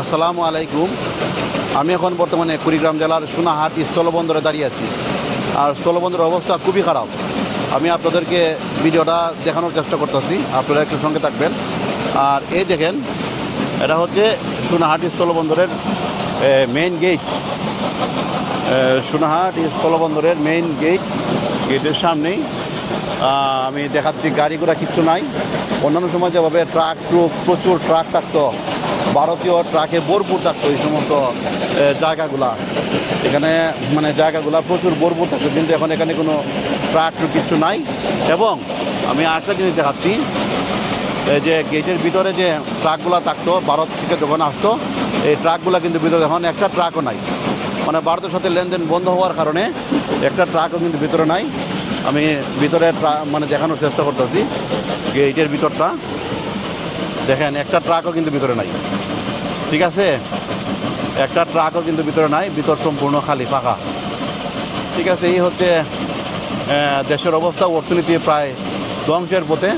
আসসালামু আলাইকুম। আমি এখন বর্তমানে কুড়িগ্রাম জেলার সোনাহাট স্থলবন্দরে দাঁড়িয়ে আছি। আর স্থলবন্দরের অবস্থা খুবই খারাপ। আমি আপনাদেরকে ভিডিওটা দেখানোর চেষ্টা করতেছি। আপনারা একটু সঙ্গে থাকবেন। আর এই দেখেন, এটা হচ্ছে সোনাহাট স্থলবন্দরের মেইন গেট সোনাহাট স্থলবন্দরের মেইন গেট গেটের সামনেই আমি দেখাচ্ছি গাড়ি ঘোড়া কিচ্ছু নাই। অন্যান্য সময় যেভাবে ট্রাক, ট্রুক, প্রচুর ট্রাক থাকতো, ভারতীয় ট্রাকে ভরপুর থাকতো এই সমস্ত জায়গাগুলা। এখানে মানে জায়গাগুলা প্রচুর ভরপুর থাকতো, কিন্তু এখন এখানে কোনো ট্রাক, ট্রুক কিচ্ছু নাই। এবং আমি আরেকটা জিনিস দেখাচ্ছি যে গেটের ভিতরে যে ট্রাকগুলো থাকতো, ভারত থেকে যখন আসতো, এই ট্রাকগুলো কিন্তু ভিতরে, এখন একটা ট্রাকও নাই। মানে ভারতের সাথে লেনদেন বন্ধ হওয়ার কারণে একটা ট্রাকও কিন্তু ভিতরে নাই। আমি ভিতরে মানে দেখানোর চেষ্টা করতেছি, গেটের ভিতরটা। দেখেন, একটা ট্রাকও কিন্তু ভিতরে নাই। ঠিক আছে? একটা ট্রাকও কিন্তু ভিতরে নাই, ভিতর সম্পূর্ণ খালি, ফাঁকা। ঠিক আছে, এই হচ্ছে দেশের অবস্থা, অর্থনীতি প্রায় ধ্বংসের পথে।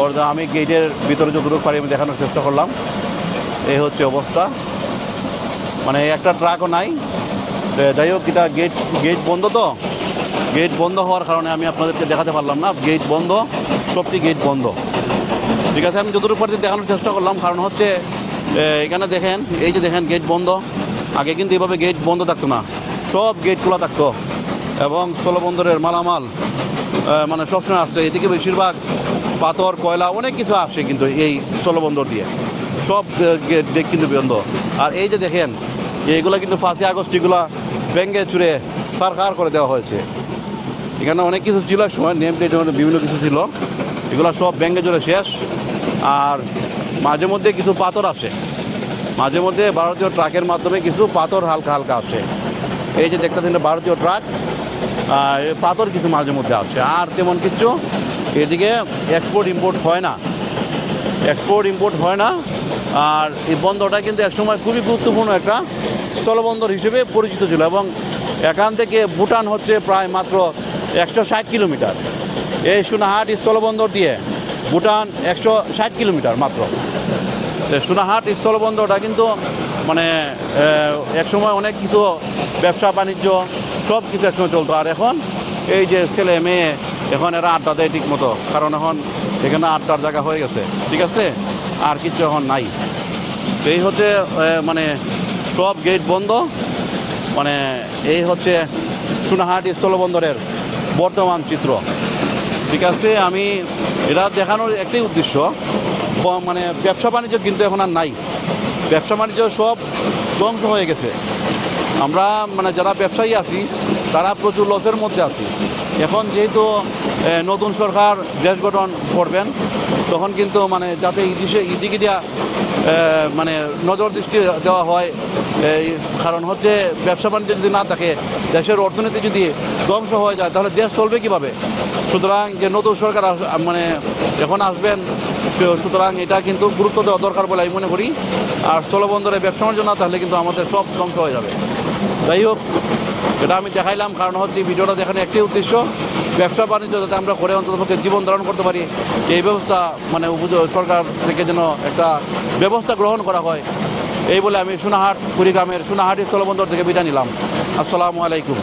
ওর আমি গেটের ভিতরে যতটুকু পারি আমি দেখানোর চেষ্টা করলাম। এই হচ্ছে অবস্থা। মানে একটা ট্রাকও নাই। যাই হোক, এটা গেট গেট বন্ধ তো? গেট বন্ধ হওয়ার কারণে আমি আপনাদেরকে দেখাতে পারলাম না। গেট বন্ধ, সবটি গেট বন্ধ। ঠিক আছে, আমি যতটুকু পারি দেখানোর চেষ্টা করলাম। কারণ হচ্ছে এখানে দেখেন, এই যে দেখেন, গেট বন্ধ। আগে কিন্তু এভাবে গেট বন্ধ থাকতো না। সব গেট খোলা থাকতো। এবং স্থলবন্দরের মালামাল মানে সবসময় আসছে এদিকে বেশিরভাগ পাথর, কয়লা, অনেক কিছু আসে কিন্তু এই স্থলবন্দর দিয়ে। সব গেট কিন্তু বন্ধ। আর এই যে দেখেন এইগুলো কিন্তু ফাঁসি আগস্টিগুলা ব্যাঙ্গে চুরে সারকার করে দেওয়া হয়েছে। এখানে অনেক কিছু ছিল, সময় নেম প্লেট বিভিন্ন কিছু ছিল। এগুলো সব ব্যাঙ্গে জুড়ে শেষ। আর মাঝে মধ্যে কিছু পাথর আসে। মাঝে মধ্যে ভারতীয় ট্রাকের মাধ্যমে কিছু পাথর হালকা হালকা আসে। এই যে দেখতেছেন ভারতীয় ট্রাক পাথর কিছু মাঝে মধ্যে আসে। আর তেমন কিছু এদিকে এক্সপোর্ট ইম্পোর্ট হয় না। এক্সপোর্ট ইম্পোর্ট হয় না। আর এই বন্দরটা কিন্তু একসময় খুবই গুরুত্বপূর্ণ একটা স্থলবন্দর হিসেবে পরিচিত ছিল এবং এখান থেকে ভুটান হচ্ছে প্রায় মাত্র একশো ষাট কিলোমিটার। এই সোনাহাট স্থলবন্দর দিয়ে ভুটান একশো ষাট কিলোমিটার মাত্র। সোনাহাট স্থলবন্দরটা কিন্তু মানে একসময় অনেক কিছু ব্যবসা, বাণিজ্য সব কিছু একসময় চলতো। আর এখন এই যে ছেলে মেয়ে, এখন এরা আড্ডা দেয় ঠিক মতো। কারণ এখন এখানে আড্ডার জায়গা হয়ে গেছে, ঠিক আছে? আর কিছু এখন নাই। এই হচ্ছে মানে সব গেট বন্ধ। মানে এই হচ্ছে সোনাহাট স্থলবন্দরের বর্তমান চিত্র। ঠিক আছে, আমি এটা দেখানোর একটাই উদ্দেশ্য। মানে ব্যবসা বাণিজ্য কিন্তু এখন আর নাই। ব্যবসা বাণিজ্য সব ধ্বংস হয়ে গেছে। আমরা মানে যারা ব্যবসায়ী আছি, তারা প্রচুর লসের মধ্যে আছি। এখন যেহেতু নতুন সরকার দেশ গঠন করবেন, তখন কিন্তু মানে যাতে ইদিকে ইদিকে দেওয়া মানে নজর দৃষ্টি দেওয়া হয়। এই কারণ হচ্ছে ব্যবসা বাণিজ্য যদি না থাকে, দেশের অর্থনীতি যদি ধ্বংস হয়ে যায়, তাহলে দেশ চলবে কীভাবে? সুতরাং যে নতুন সরকার মানে এখন আসবেন সুতরাং এটা কিন্তু গুরুত্ব দেওয়া দরকার বলে আমি মনে করি। আর স্থলবন্দরে ব্যবসা বাণিজ্য না তাহলে কিন্তু আমাদের সব ধ্বংস হয়ে যাবে। যাই হোক, এটা আমি দেখাইলাম, কারণ হচ্ছে ভিডিওটা দেখানোর একটি উদ্দেশ্য। ব্যবসা বাণিজ্য যাতে আমরা করে অন্ততপক্ষে জীবন ধারণ করতে পারি, এই ব্যবস্থা মানে সরকার থেকে যেন একটা ব্যবস্থা গ্রহণ করা হয়। এই বলে আমি সোনাহাট, কুড়িগ্রামের সোনাহাটি স্থলবন্দর থেকে বিদায় নিলাম। আসসালামু আলাইকুম।